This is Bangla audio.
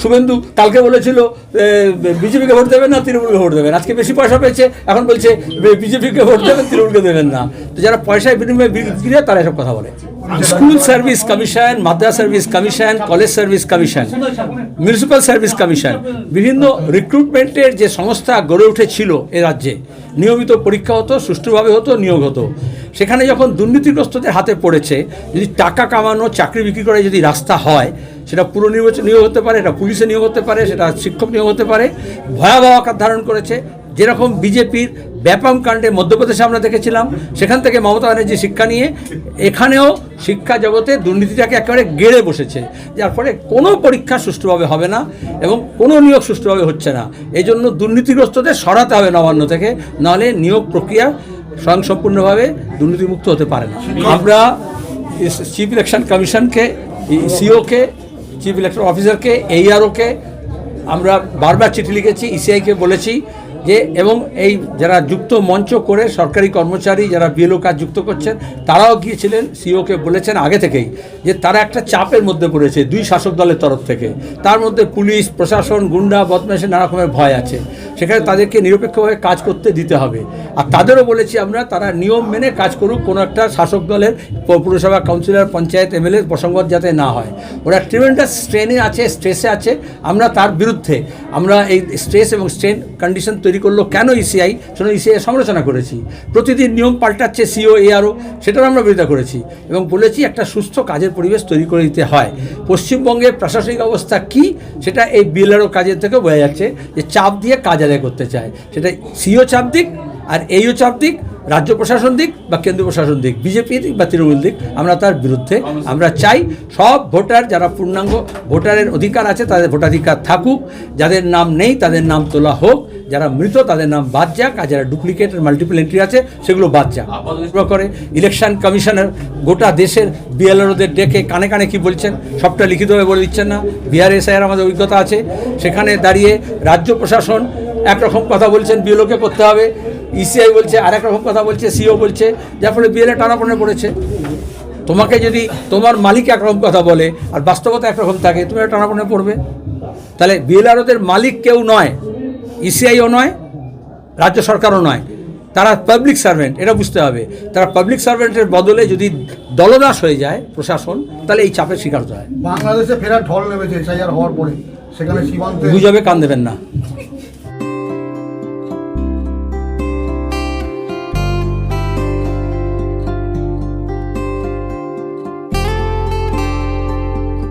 শুভেন্দু কালকে বলেছিল বিজেপিকে ভোট দেবেন না, তৃণমূলকে ভোট দেবেন। আজকে বেশি পয়সা পেয়েছে, এখন বলছে বিজেপিকে ভোট দেবেন, তৃণমূলকে দেবেন না। তো যারা পয়সায় বিনিময়ে বিক্রি তারা এসব কথা বলে। School service commission, Madras service commission, college service commission, municipal service commission, বিভিন্ন রিক্রুটমেন্টের যে সংস্থা গড়ে উঠেছিল এ রাজ্যে, নিয়মিত পরীক্ষা হতো, সুষ্ঠুভাবে হতো, নিয়োগ হতো। সেখানে যখন দুর্নীতিগ্রস্তদের হাতে পড়েছে, যদি টাকা কামানো, চাকরি বিক্রি করে যদি রাস্তা হয় সেটা পুরো নির্বাচন নিয়োগ হতে পারে এটা পুলিশে নিয়োগ হতে পারে সেটা শিক্ষক নিয়োগ হতে পারে। ভয়াবহ আকার ধারণ করেছে। যেরকম বিজেপির ব্যাপম কাণ্ডে মধ্যপ্রদেশে আমরা দেখেছিলাম সেখান থেকে মমতা ব্যানার্জি শিক্ষা নিয়ে এখানেও শিক্ষা জগতে দুর্নীতিটাকে একেবারে গেড়ে বসেছে যার ফলে কোনো পরীক্ষা সুষ্ঠুভাবে হবে না এবং কোনো নিয়োগ সুষ্ঠুভাবে হচ্ছে না। এই জন্য দুর্নীতিগ্রস্তদের সরাতে হবে নবান্ন থেকে নাহলে নিয়োগ প্রক্রিয়া স্বয়ংসম্পূর্ণভাবে দুর্নীতিমুক্ত হতে পারে না। আমরা চিফ ইলেকশন কমিশনকে সিওকে চিফ ইলেকশন অফিসারকে এইআরওকে আমরা বারবার চিঠি লিখেছি ইসিআইকে বলেছি যে, এবং এই যারা যুক্ত মঞ্চ করে সরকারি কর্মচারী, যারা বিএলও কাজ যুক্ত করছেন, তারাও গিয়েছিলেন সিওকে বলেছেন আগে থেকেই যে, তারা একটা চাপের মধ্যে পড়েছে দুই শাসক দলের তরফ থেকে। তার মধ্যে পুলিশ, প্রশাসন, গুন্ডা বদমাশের নানা রকমের ভয় আছে। সেখানে তাদেরকে নিরপেক্ষভাবে কাজ করতে দিতে হবে। আর তাদেরও বলেছি আমরা, তারা নিয়ম মেনে কাজ করুক, কোনো একটা শাসক দলের পৌরসভা কাউন্সিলর, পঞ্চায়েত এমএলএ প্রসঙ্গত যাতে না হয়। ওরা ট্রিমেন্ডাস স্ট্রেনে আছে স্ট্রেসে আছে। আমরা তার বিরুদ্ধে আমরা এই স্ট্রেস এবং স্ট্রেন কন্ডিশন তৈরি করল কেন ইসিআই সেটা ইসিআই সমালোচনা করেছি। প্রতিদিন নিয়ম পাল্টাচ্ছে সিও এআরও সেটারও আমরা বিরোধিতা করেছি। এবং বলেছি একটা সুস্থ কাজের পরিবেশ তৈরি করে দিতে হয়। পশ্চিমবঙ্গের প্রশাসনিক অবস্থা কি? সেটা এই বিএলআরও কাজের থেকে বোঝা যাচ্ছে যে চাপ দিয়ে কাজ আদায় করতে চায়। সেটা সিও চাপ দিক আর এইও চাপ দিক, রাজ্য প্রশাসন দিক বা কেন্দ্রীয় প্রশাসন দিক, বিজেপি দিক বা তৃণমূল দিক। আমরা তার বিরুদ্ধে আমরা চাই সব ভোটার যারা পূর্ণাঙ্গ ভোটারের অধিকার আছে তাদের ভোটাধিকার থাকুক, যাদের নাম নেই তাদের নাম তোলা হোক, যারা মৃত তাদের নাম বাদ যাক, আর যারা ডুপ্লিকেট মাল্টিপল এন্ট্রি আছে সেগুলো বাদ যাক। করে ইলেকশন কমিশনের গোটা দেশের বিএলআরওদের ডেকে কানে কানে কি বলছেন, সবটা লিখিতভাবে বলে দিচ্ছেন না। বিহার এসআইয়ের আমাদের অভিজ্ঞতা আছে। সেখানে দাঁড়িয়ে রাজ্য প্রশাসন একরকম কথা বলছেন বিএলওকে করতে হবে ইসিআই বলছে আর রকম কথা বলছে সিও বলছে যার ফলে বিএলএ টানাপনে পড়েছে তোমাকে যদি তোমার মালিক একরকম কথা বলে আর বাস্তবতা একরকম থাকে তুমি টানাপনে পড়বে তাহলে বিএলআরওদের মালিক কেউ নয় ইসিআইও নয় রাজ্য সরকারও নয় তারা পাবলিক সার্ভেন্ট এটা বুঝতে হবে। তারা পাবলিক সার্ভেন্টের বদলে যদি দলদাস হয়ে যায় প্রশাসন তাহলে এই চাপের শিকার হয়। বাংলাদেশে ফেরার ঢল নেমেছে হওয়ার পরে সেখানে সীমান্তে গুজবে কান দেবেন না।